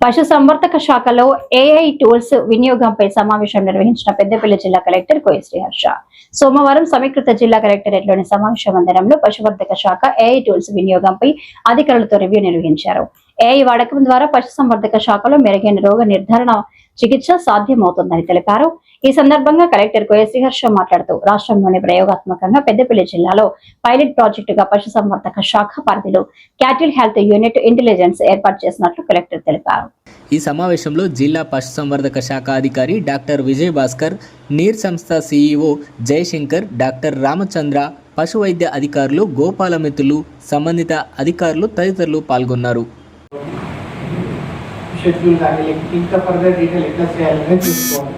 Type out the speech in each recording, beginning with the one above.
పశు సంవర్ధక శాఖలో AI tools వినియోగంపై సమావేశం నిర్వహించిన పెద్దపల్లి జిల్లా కలెక్టర్ కోయ శ్రీహర్ష. సోమవారం సమీకృత జిల్లా కలెక్టరేట్లోని సమావేశ మందిరంలో పశువర్ధక శాఖ ఏఐ టూల్స్ వినియోగంపై అధికారులతో రివ్యూ నిర్వహించారు. ఏఐ వాడకం ద్వారా పశు సంవర్ధక శాఖలో మెరుగైన రోగ నిర్ధారణ చికిత్స సాధ్యమవుతుందని తెలిపారు. ఈ సందర్భంగా కలెక్టర్ కోయ శ్రీహర్ష మాట్లాడుతూ రాష్ట్రంలోని ప్రయోగాత్మకంగా పెద్దపల్లి జిల్లాలో పైలట్ ప్రాజెక్టుగా పశు సంవర్ధక శాఖ పరిధిలో క్యాటిల్ హెల్త్ యూనిట్ ఇంటెలిజెన్స్ ఏర్పాటు చేసినట్లు కలెక్టర్ తెలిపారు. ఈ సమావేశంలో జిల్లా పశుసంవర్ధక శాఖ అధికారి డాక్టర్ విజయ్ భాస్కర్ నీర్ సంస్థ సీఈఓ జయశంకర్ డాక్టర్ రామచంద్ర పశువైద్య అధికారులు గోపాలమిత్రులు సంబంధిత అధికారులు తదితరులు పాల్గొన్నారు. షెడ్యూల్ కానీ ఇంకా ఫర్దర్ డీటెయిల్ ఎట్లా చేయాలనే చూసుకోవాలి.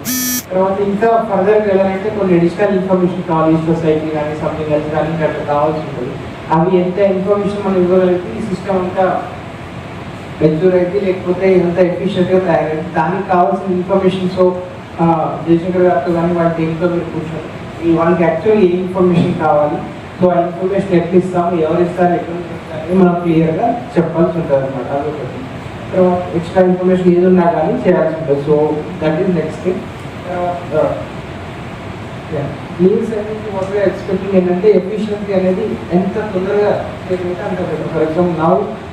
తర్వాత ఇంకా ఫర్దర్ వెళ్ళాలంటే కొన్ని అడిషనల్ ఇన్ఫర్మేషన్ కావాలి సొసైటీ కానీ సంథింగ్ ఎల్స్ కానీ అట్లా కావాల్సి ఉంటుంది. అవి ఎంత ఇన్ఫర్మేషన్ మనం ఇవ్వగలిగితే ఈ సిస్టమ్ అంతా మెచ్యూర్ అయితే లేకపోతే ఎంత ఎఫిషియెంట్గా తయారైంది దానికి కావాల్సిన ఇన్ఫర్మేషన్ సో జయశంకర్ గారితో కానీ వాళ్ళ టీంతో మీరు కూర్చోరు వాళ్ళకి యాక్చువల్లీ ఏ ఇన్ఫర్మేషన్ కావాలి సో ఆ ఇన్ఫర్మేషన్ ఎట్లా ఇస్తాము ఎవరు ఇస్తారు ఎక్కడ ఇస్తారు మనం క్లియర్గా చెప్పాల్సి ఉంటుంది అనమాట అదొకటి. తర్వాత ఎక్స్ట్రా ఇన్ఫర్మేషన్ ఏది ఉన్నా కానీ చేయాల్సి ఉంటుంది. So that is next thing meals అనేది మొదలుగా ఎక్స్పెక్టింగ్ ఏంటంటే ఎఫిషియన్సీ అనేది ఎంత తొందరగా చేయగలిగితే అంత బెటర్ ఫర్ ఎగ్జాంపుల్ నౌ